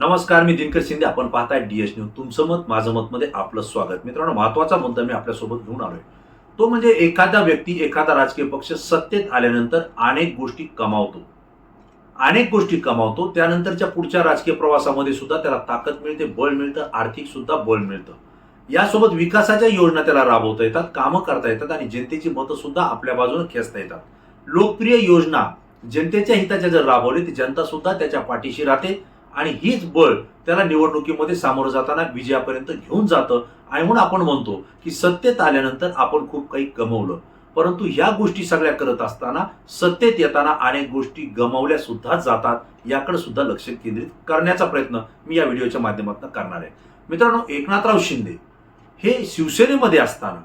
नमस्कार मी दिनकर शिंदे. आपण पाहताय डीएस न्यूज तुमचं मत माझं मत मध्ये आपलं स्वागत. मित्रांनो महत्त्वाचा मुद्दा मी आपल्यासोबत घेऊन आलोय. तो म्हणजे एखादा व्यक्ती एखादा राजकीय पक्ष सत्तेत आल्यानंतर अनेक गोष्टी कमावतो. अनेक गोष्टी कमावतो. त्यानंतरच्या पुढच्या राजकीय प्रवासामध्ये सुद्धा त्याला ताकद मिळते बळ मिळतं आर्थिक सुद्धा बळ मिळतं. यासोबत विकासाच्या योजना त्याला राबवता येतात कामं करता येतात आणि जनतेची मतं सुद्धा आपल्या बाजूने खेचता येतात. लोकप्रिय योजना जनतेच्या हिताच्या जर राबवले ती जनता सुद्धा त्याच्या पाठीशी राहते. आणि हीच बळ त्याला निवडणुकीमध्ये सामोरं जाताना विजयापर्यंत घेऊन जातं. आणि म्हणून आपण म्हणतो की सत्तेत आल्यानंतर आपण खूप काही गमवलं. परंतु ह्या गोष्टी सगळ्या करत असताना सत्तेत येताना अनेक गोष्टी गमावल्या सुद्धा जातात. याकडे सुद्धा लक्ष केंद्रित करण्याचा प्रयत्न मी या व्हिडिओच्या माध्यमातून करणार आहे. मित्रांनो एकनाथराव शिंदे हे शिवसेनेमध्ये असताना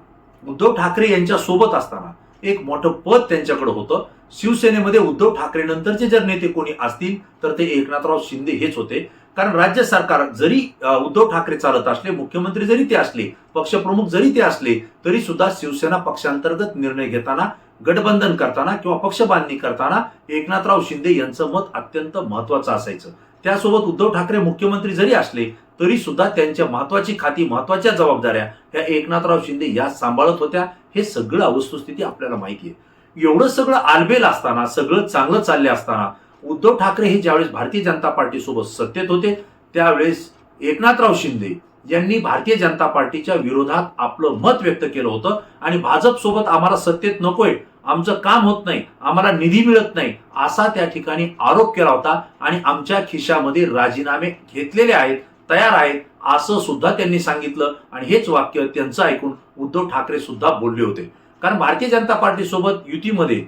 उद्धव ठाकरे यांच्या सोबत असताना एक मोठं पद त्यांच्याकडे होतं. शिवसेनेमध्ये उद्धव ठाकरे नंतरचे जर नेते कोणी असतील तर ते एकनाथराव शिंदे हेच होते. कारण राज्य सरकार जरी उद्धव ठाकरे चालत असले मुख्यमंत्री जरी ते असले पक्षप्रमुख जरी ते असले तरी सुद्धा शिवसेना पक्षांतर्गत निर्णय घेताना गठबंधन करताना किंवा पक्ष बांधणी करताना एकनाथराव शिंदे यांचं मत अत्यंत महत्वाचं असायचं. त्यासोबत उद्धव ठाकरे मुख्यमंत्री जरी असले तरी सुद्धा त्यांच्या महत्वाची खाती महत्त्वाच्या जबाबदाऱ्या ह्या एकनाथराव शिंदे या सांभाळत होत्या. हे सगळं वस्तुस्थिती आपल्याला माहिती आहे एवढं सगळं आलबेल असताना सगळं चांगलं चालले असताना उद्धव ठाकरे हे ज्यावेळेस भारतीय जनता पार्टी सोबत सत्तेत होते त्यावेळेस एकनाथराव शिंदे यांनी भारतीय जनता पार्टीच्या विरोधात आपलं मत व्यक्त केलं होतं आणि भाजप सोबत आम्हाला सत्तेत नकोय आमचं काम होत नाही आम्हाला निधी मिळत नाही असा त्या ठिकाणी आरोप केला होता आणि आमच्या खिशामध्ये राजीनामे घेतलेले आहेत तयार आहेत असं सुद्धा त्यांनी सांगितलं. आणि हेच वाक्य त्यांचं ऐकून उद्धव ठाकरे सुद्धा बोलले होते. कारण भारतीय जनता पार्टीसोबत युतीमध्ये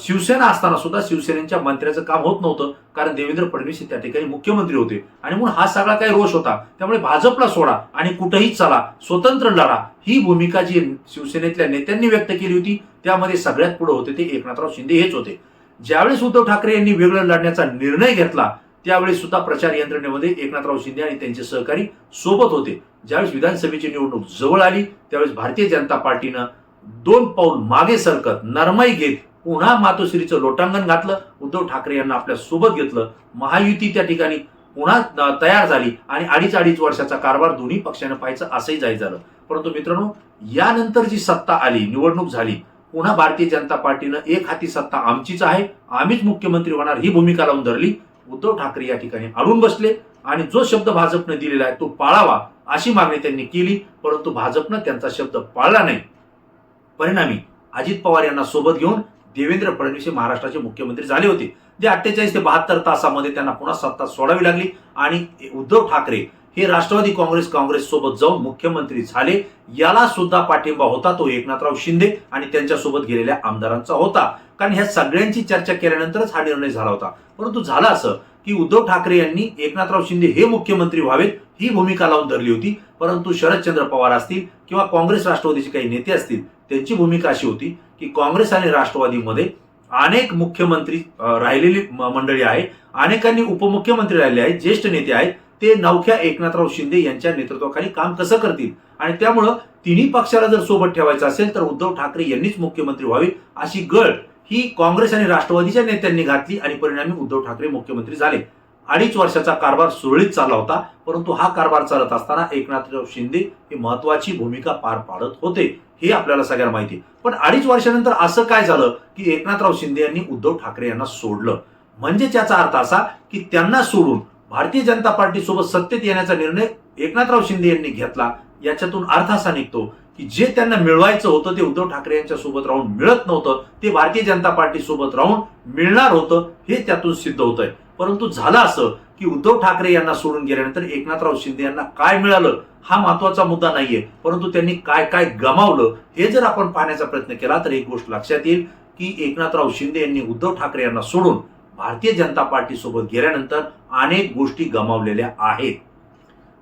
शिवसेना असताना सुद्धा शिवसेनेच्या मंत्र्याचं काम होत नव्हतं. कारण देवेंद्र फडणवीस हे त्या ठिकाणी मुख्यमंत्री होते. आणि म्हणून हा सगळा काही रोष होता. त्यामुळे भाजपला सोडा आणि कुठेही चला स्वतंत्र लढा. ही भूमिका जी शिवसेनेतल्या नेत्यांनी व्यक्त केली होती त्यामध्ये सगळ्यात पुढे होते ते एकनाथराव शिंदे हेच होते. ज्यावेळेस उद्धव ठाकरे यांनी वेगळं लढण्याचा निर्णय घेतला त्यावेळी सुद्धा प्रचार यंत्रणेमध्ये एकनाथराव शिंदे आणि त्यांचे सहकारी सोबत होते. ज्यावेळेस विधानसभेची निवडणूक जवळ आली त्यावेळेस भारतीय जनता पार्टीनं दोन पाऊल मागे सरकत नरमाई घेत पुन्हा मातोश्रीचं लोटांगण घातलं. उद्धव ठाकरे यांना आपल्यासोबत घेतलं. महायुती त्या ठिकाणी पुन्हा तयार झाली आणि अडीच अडीच वर्षाचा कारभार दोन्ही पक्षानं पाहायचं असंही जाहीर झालं. परंतु मित्रांनो यानंतर जी सत्ता आली निवडणूक झाली पुन्हा भारतीय जनता पार्टीनं एक हाती सत्ता आमचीच आहे. आम्हीच मुख्यमंत्री होणार ही भूमिका लावून धरली. उद्धव ठाकरे या ठिकाणी अडून बसले आणि जो शब्द भाजपने दिलेला आहे तो पाळावा अशी मागणी त्यांनी केली परंतु भाजपनं त्यांचा शब्द पाळला नाही. परिणामी अजित पवार यांना सोबत घेऊन देवेंद्र फडणवीस हे महाराष्ट्राचे मुख्यमंत्री झाले होते. जे अठ्ठेचाळीस ते बहात्तर तासामध्ये त्यांना पुन्हा सत्ता सोडावी लागली आणि उद्धव ठाकरे हे राष्ट्रवादी काँग्रेस काँग्रेस सोबत जाऊन मुख्यमंत्री झाले. याला सुद्धा पाठिंबा होता तो एकनाथराव शिंदे आणि त्यांच्यासोबत गेलेल्या आमदारांचा होता. कारण ह्या सगळ्यांची चर्चा केल्यानंतरच हा निर्णय झाला होता. परंतु झालं असं की उद्धव ठाकरे यांनी एकनाथराव शिंदे हे मुख्यमंत्री व्हावेत ही भूमिका लावून धरली होती. परंतु शरदचंद्र पवार असतील किंवा काँग्रेस राष्ट्रवादीचे काही नेते असतील त्यांची भूमिका अशी होती की काँग्रेस आणि राष्ट्रवादीमध्ये अनेक मुख्यमंत्री राहिलेली मंडळी आहे अनेकांनी उपमुख्यमंत्री राहिले आहेत ज्येष्ठ नेते आहेत. ते नवख्या एकनाथराव शिंदे यांच्या नेतृत्वाखाली काम कसं करतील? आणि त्यामुळं तिन्ही पक्षाला जर सोबत ठेवायचं असेल तर उद्धव ठाकरे यांनीच मुख्यमंत्री व्हावे अशी गळ ही काँग्रेस आणि राष्ट्रवादीच्या नेत्यांनी घातली आणि परिणामी उद्धव ठाकरे मुख्यमंत्री झाले. अडीच वर्षाचा कारभार सुरळीत चालला होता परंतु हा कारभार चालत असताना एकनाथराव शिंदे हे महत्वाची भूमिका पार पाडत होते हे आपल्याला सगळ्यांना माहिती पण अडीच वर्षानंतर असं काय झालं की एकनाथराव शिंदे यांनी उद्धव ठाकरे यांना सोडलं? म्हणजे त्याचा अर्थ असा की त्यांना सोडून भारतीय जनता पार्टी सोबत सत्तेत येण्याचा निर्णय एकनाथराव शिंदे यांनी घेतला. याच्यातून अर्थ असा निघतो की जे त्यांना मिळवायचं होतं ते उद्धव ठाकरे यांच्या सोबत राहून मिळत नव्हतं ते भारतीय जनता पार्टी सोबत राहून मिळणार होतं हे त्यातून सिद्ध होत आहे परंतु झालं असं की उद्धव ठाकरे यांना सोडून गेल्यानंतर एकनाथराव शिंदे यांना काय मिळालं हा महत्त्वाचा मुद्दा नाहीये. परंतु त्यांनी काय काय गमावलं हे जर आपण पाहण्याचा प्रयत्न केला तर एक गोष्ट लक्षात येईल की एकनाथराव शिंदे यांनी उद्धव ठाकरे यांना सोडून भारतीय जनता पार्टी सोबत गेल्यानंतर अनेक गोष्टी गमावलेल्या आहेत.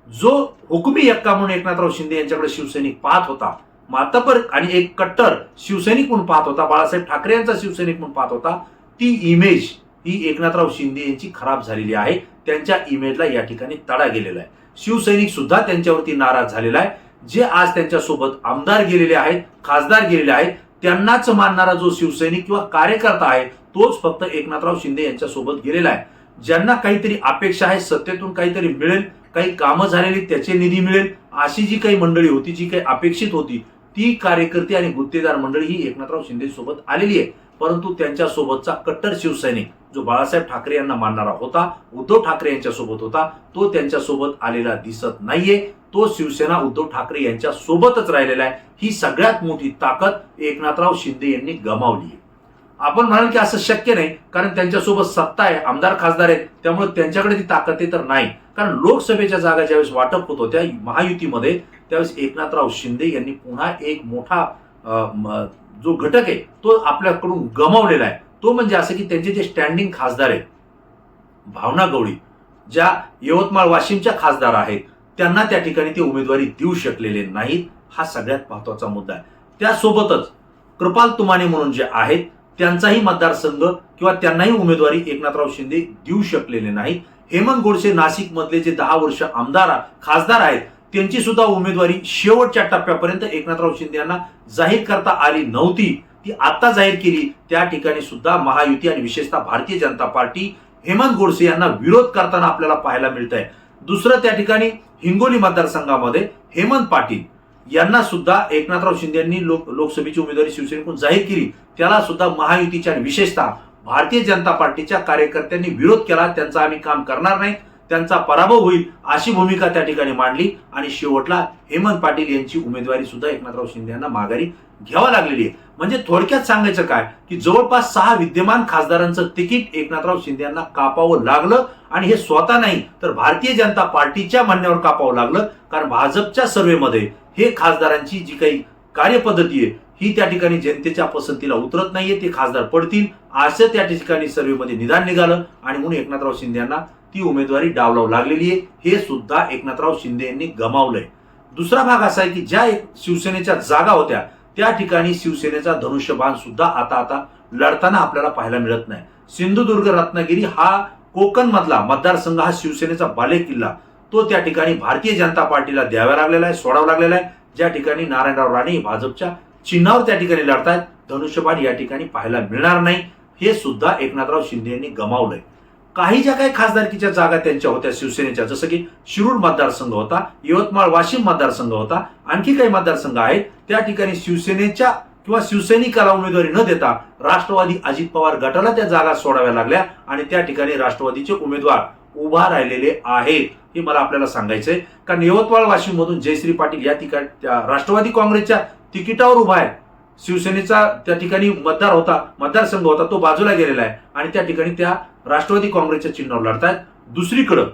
जो हुकुमी यक्का म्हणून एकनाथराव शिंदे यांच्याकडे शिवसैनिक पाहत होता मातबर आणि एक कट्टर शिवसैनिक म्हणून पाहत होता बाळासाहेब ठाकरे यांचा शिवसैनिक म्हणून पाहत होता ती इमेज ही एकनाथराव शिंदे यांची खराब झालेली आहे. त्यांच्या इमेजला या ठिकाणी तडा गेलेला आहे. शिवसैनिक सुद्धा त्यांच्यावरती नाराज झालेला आहे. जे आज त्यांच्यासोबत आमदार गेलेले आहेत खासदार गेलेले आहेत त्यांनाच मानणारा जो शिवसैनिक किंवा कार्यकर्ता आहे तोच फक्त एकनाथराव शिंदे यांच्या सोबत गेलेला आहे. ज्यांना काहीतरी अपेक्षा आहे सत्तेतून काहीतरी मिळेल काही कामं झालेली त्याचे निधी मिळेल अशी जी काही मंडळी होती जी काही अपेक्षित होती ती कार्यकर्ते आणि गुत्तेदार मंडळी ही एकनाथराव शिंदे सोबत आलेली आहे. परंतु त्यांच्या सोबतचा कट्टर शिवसैनिक जो बाळासाहेब ठाकरे यांना मानणारा होता उद्धव ठाकरे यांच्या सोबत होता तो त्यांच्यासोबत आलेला दिसत नाहीये. तो शिवसेना उद्धव ठाकरे यांच्या सोबतच राहिलेला आहे. ही सगळ्यात मोठी ताकद एकनाथराव शिंदे यांनी गमावली आहे. आपण म्हणाल की असं शक्य नाही कारण त्यांच्यासोबत सत्ता आहे आमदार खासदार आहेत त्यामुळे त्यांच्याकडे ती ताकद आहे तर नाही. कारण लोकसभेच्या जागा ज्यावेळेस वाटप होत होत्या महायुतीमध्ये त्यावेळेस एकनाथराव शिंदे यांनी पुन्हा एक मोठा जो घटक आहे तो आपल्याकडून गमावलेला आहे. तो म्हणजे असं की त्यांचे जे स्टँडिंग खासदार आहेत भावना गवळी ज्या यवतमाळ वाशिमच्या खासदार आहेत त्यांना त्या ठिकाणी ते उमेदवारी देऊ शकलेले नाहीत हा सगळ्यात महत्त्वाचा मुद्दा आहे. त्यासोबतच कृपाल तुमाने म्हणून जे आहेत त्यांचाही मतदारसंघ किंवा त्यांनाही उमेदवारी एकनाथराव शिंदे देऊ शकलेले नाहीत. हेमंत गोडसे नाशिक मधले जे दहा वर्ष आमदार खासदार आहेत त्यांची सुद्धा उमेदवारी शेवटच्या टप्प्यापर्यंत एकनाथराव शिंदे यांना जाहीर करता आली नव्हती. ती आता जाहीर केली. त्या ठिकाणी सुद्धा महायुती आणि विशेषतः भारतीय जनता पार्टी हेमंत गोडसे यांना विरोध करताना आपल्याला पाहायला मिळत आहे दुसरं त्या ठिकाणी हिंगोली मतदारसंघामध्ये हेमंत पाटील यांना सुद्धा एकनाथराव शिंदे यांनी लोक लोकसभेची उमेदवारी शिवसेनेकडून जाहीर केली. त्याला सुद्धा महायुतीच्या आणि विशेषतः भारतीय जनता पार्टीच्या कार्यकर्त्यांनी विरोध केला. त्यांचा आम्ही काम करणार नाही. त्यांचा पराभव होईल अशी भूमिका त्या ठिकाणी मांडली. आणि शेवटला हेमंत पाटील यांची उमेदवारी सुद्धा एकनाथराव शिंदे यांना माघारी घ्यावा लागलेली आहे. म्हणजे थोडक्यात सांगायचं काय? की जवळपास सहा विद्यमान खासदारांचं तिकीट एकनाथराव शिंदे यांना कापावं लागलं. आणि हे स्वतः नाही तर भारतीय जनता पार्टीच्या म्हणण्यावर कापावं लागलं. कारण भाजपच्या सर्व्हेमध्ये हे खासदारांची जी काही कार्यपद्धती आहे ही त्या ठिकाणी जनतेच्या पसंतीला उतरत नाहीये ते खासदार पडतील. असं त्या ठिकाणी सर्व्हेमध्ये निदान निघालं आणि म्हणून एकनाथराव शिंदे यांना ती उमेदवारी डावलाव लागलेली आहे. हे सुद्धा एकनाथराव शिंदे यांनी गमावलंय. दुसरा भाग असा आहे की ज्या एक शिवसेनेच्या जागा होत्या त्या ठिकाणी शिवसेनेचा धनुष्यबाण सुद्धा आता आता लढताना आपल्याला पाहायला मिळत नाही. सिंधुदुर्ग रत्नागिरी हा कोकण मधला मतदारसंघ हा शिवसेनेचा बाले किल्ला तो त्या ठिकाणी भारतीय जनता पार्टीला द्यावा लागलेला आहे सोडावा लागलेला आहे. ज्या ठिकाणी नारायणराव राणे भाजपच्या चिन्हावर त्या ठिकाणी लढतायत धनुष्यबाण या ठिकाणी पाहायला मिळणार नाही. हे सुद्धा एकनाथराव शिंदे यांनी गमावलंय. काही ज्या काही खासदारकीच्या जागा त्यांच्या होत्या शिवसेनेच्या जसं की शिरूर मतदारसंघ होता यवतमाळ वाशिम मतदारसंघ होता आणखी काही मतदारसंघ आहेत. त्या ठिकाणी शिवसेनेच्या किंवा शिवसैनिकाला उमेदवारी न देता राष्ट्रवादी अजित पवार गटाला त्या जागा सोडाव्या लागल्या आणि त्या ठिकाणी राष्ट्रवादीचे उमेदवार उभा राहिलेले आहेत. हे मला आपल्याला सांगायचंय. कारण यवतमाळ वाशिममधून जयश्री पाटील या ठिकाणी त्या राष्ट्रवादी काँग्रेसच्या तिकिटावर उभा आहे. शिवसेनेचा त्या ठिकाणी मतदार होता मतदारसंघ होता तो बाजूला गेलेला आहे. आणि त्या ठिकाणी त्या राष्ट्रवादी काँग्रेसच्या चिन्हावर लढतायत. दुसरीकडं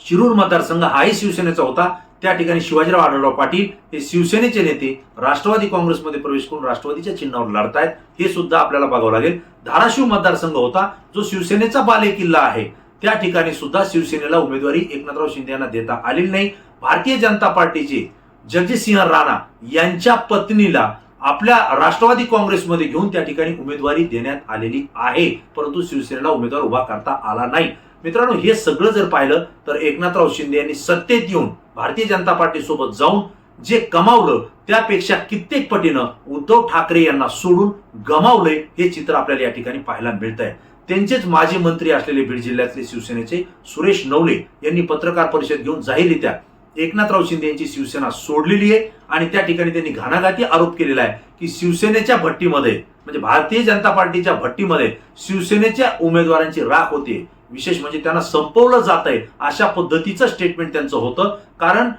शिरूर मतदारसंघ हाही शिवसेनेचा होता. त्या ठिकाणी शिवाजीराव आढळराव पाटील हे शिवसेनेचे नेते राष्ट्रवादी काँग्रेसमध्ये प्रवेश करून राष्ट्रवादीच्या चिन्हावर लढतायत. हे सुद्धा आपल्याला बघावं लागेल. धाराशिव मतदारसंघ होता जो शिवसेनेचा बालेकिल्ला आहे. त्या ठिकाणी सुद्धा शिवसेनेला उमेदवारी एकनाथराव शिंदे यांना देता आलेली नाही. भारतीय जनता पार्टीचे जगजितसिंह राणा यांच्या पत्नीला आपल्या राष्ट्रवादी काँग्रेसमध्ये घेऊन त्या ठिकाणी उमेदवारी देण्यात आलेली आहे. परंतु शिवसेनेला उमेदवार उभा करता आला नाही. मित्रांनो हे सगळं जर पाहिलं तर एकनाथराव शिंदे यांनी सत्तेत येऊन भारतीय जनता पार्टी सोबत जाऊन जे कमावलं त्यापेक्षा कित्येक पटीनं उद्धव ठाकरे यांना सोडून गमावलंय हे चित्र आपल्याला या ठिकाणी पाहायला मिळत आहे त्यांचेच माजी मंत्री असलेले बीड जिल्ह्यातले शिवसेनेचे सुरेश नवले यांनी पत्रकार परिषद घेऊन जाहीररित्या एकनाथराव शिंदे यांची शिवसेना सोडलेली आहे आणि त्या ठिकाणी त्यांनी घाणाघाती आरोप केलेला आहे की शिवसेनेच्या भट्टीमध्ये म्हणजे भारतीय जनता पार्टीच्या भट्टीमध्ये शिवसेनेच्या उमेदवारांची राख होते विशेष म्हणजे त्यांना संपवलं जात आहे अशा पद्धतीचं स्टेटमेंट त्यांचं होतं. कारण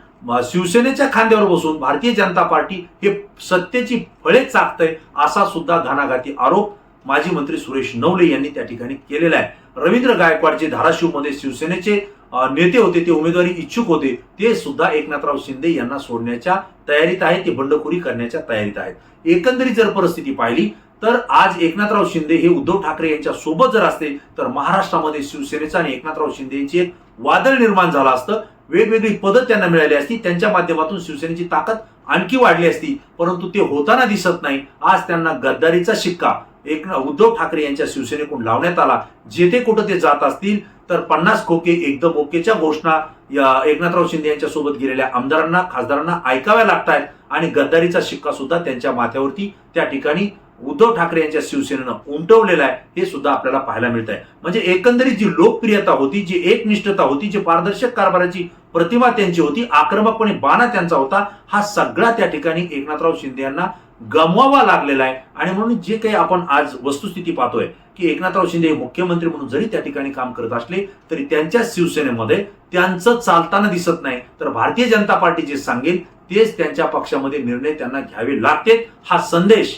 शिवसेनेच्या खांद्यावर बसून भारतीय जनता पार्टी हे सत्तेची फळे चाकतंय असा सुद्धा घाणाघाती आरोप माजी मंत्री सुरेश नवले यांनी त्या ठिकाणी केलेला आहे. रवींद्र गायकवाड जे धाराशिवमध्ये शिवसेनेचे नेते होते ते उमेदवारी इच्छुक होते ते सुद्धा एकनाथराव शिंदे यांना सोडण्याच्या तयारीत आहेत ते बंडखोरी करण्याच्या तयारीत आहेत. एकंदरीत जर परिस्थिती पाहिली तर आज एकनाथराव शिंदे हे उद्धव ठाकरे यांच्या सोबत जर असते तर महाराष्ट्रामध्ये शिवसेनेचा आणि एकनाथराव शिंदे यांची एक वादळ निर्माण झालं असतं. वेगवेगळी पदं त्यांना मिळाली असती त्यांच्या माध्यमातून शिवसेनेची ताकद आणखी वाढली असती परंतु ते होताना दिसत नाही. आज त्यांना गद्दारीचा शिक्का. एक उद्धव ठाकरे यांच्या शिवसेनेकडून लावण्यात आला. जेथे कुठं ते जात असतील तर पन्नास खोके एकदम ओकेच्या घोषणा या एकनाथराव शिंदे यांच्या सोबत गेलेल्या आमदारांना खासदारांना ऐकाव्या लागतायत आणि गद्दारीचा शिक्का सुद्धा त्यांच्या माथ्यावरती त्या ठिकाणी उद्धव ठाकरे यांच्या शिवसेनेनं उमटवलेलं आहे हे सुद्धा आपल्याला पाहायला मिळत आहे म्हणजे एकंदरीत जी लोकप्रियता होती जी एकनिष्ठता होती जी पारदर्शक कारभाराची प्रतिमा त्यांची होती आक्रमकपणे बाणा त्यांचा होता हा सगळा त्या ठिकाणी एकनाथराव शिंदे यांना गमवावा लागलेला आहे. आणि म्हणून जे काही आपण आज वस्तुस्थिती पाहतोय की एकनाथराव शिंदे हे मुख्यमंत्री म्हणून जरी त्या ठिकाणी काम करत असले तरी त्यांच्या शिवसेनेमध्ये त्यांचं चालताना दिसत नाही. तर भारतीय जनता पार्टी जे सांगेल तेच त्यांच्या पक्षामध्ये निर्णय त्यांना घ्यावे लागते हा संदेश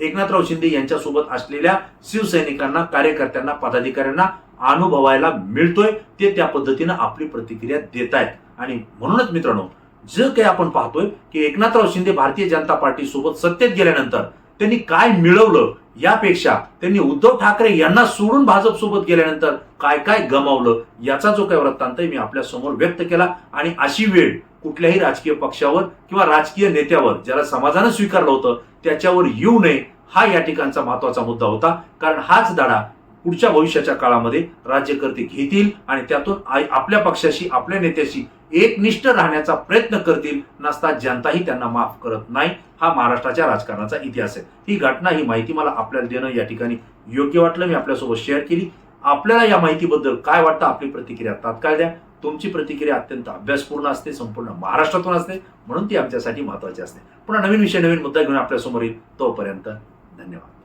एकनाथराव शिंदे यांच्यासोबत असलेल्या शिवसैनिकांना कार्यकर्त्यांना पदाधिकाऱ्यांना अनुभवायला मिळतोय. ते त्या पद्धतीनं आपली प्रतिक्रिया देत आहेत आणि म्हणूनच मित्रांनो जे काही आपण पाहतोय की एकनाथराव शिंदे भारतीय जनता पार्टी सोबत सत्तेत गेल्यानंतर त्यांनी काय मिळवलं यापेक्षा त्यांनी उद्धव ठाकरे यांना सोडून भाजप सोबत गेल्यानंतर काय काय गमावलं याचा जो काही वृत्तांत आहे मी आपल्यासमोर व्यक्त केला. आणि अशी वेळ कुठल्याही राजकीय पक्षावर किंवा राजकीय नेत्यावर ज्याला समाजानं स्वीकारलं होतं त्याच्यावर येऊ नये हा या ठिकाणचा महत्त्वाचा मुद्दा होता. कारण हाच धडा पुढच्या भविष्याच्या काळामध्ये राज्यकर्ते घेतील आणि त्यातून आपल्या पक्षाशी आपल्या नेत्याशी एकनिष्ठ राहण्याचा प्रयत्न करतील नसता जनताही त्यांना माफ करत नाही. हा महाराष्ट्राच्या राजकारणाचा इतिहास आहे. ही घटना ही माहिती मला आपल्याला देणं या ठिकाणी योग्य वाटलं. मी आपल्यासोबत शेअर केली. आपल्याला या माहितीबद्दल काय वाटतं? आपली प्रतिक्रिया तात्काळ द्या. तुमची प्रतिक्रिया अत्यंत अभ्यासपूर्ण असते संपूर्ण महाराष्ट्रातून असते. म्हणून ती आमच्यासाठी महत्वाची असते. पुन्हा नवीन विषय नवीन मुद्दा घेऊन आपल्यासमोर येईल. तोपर्यंत धन्यवाद.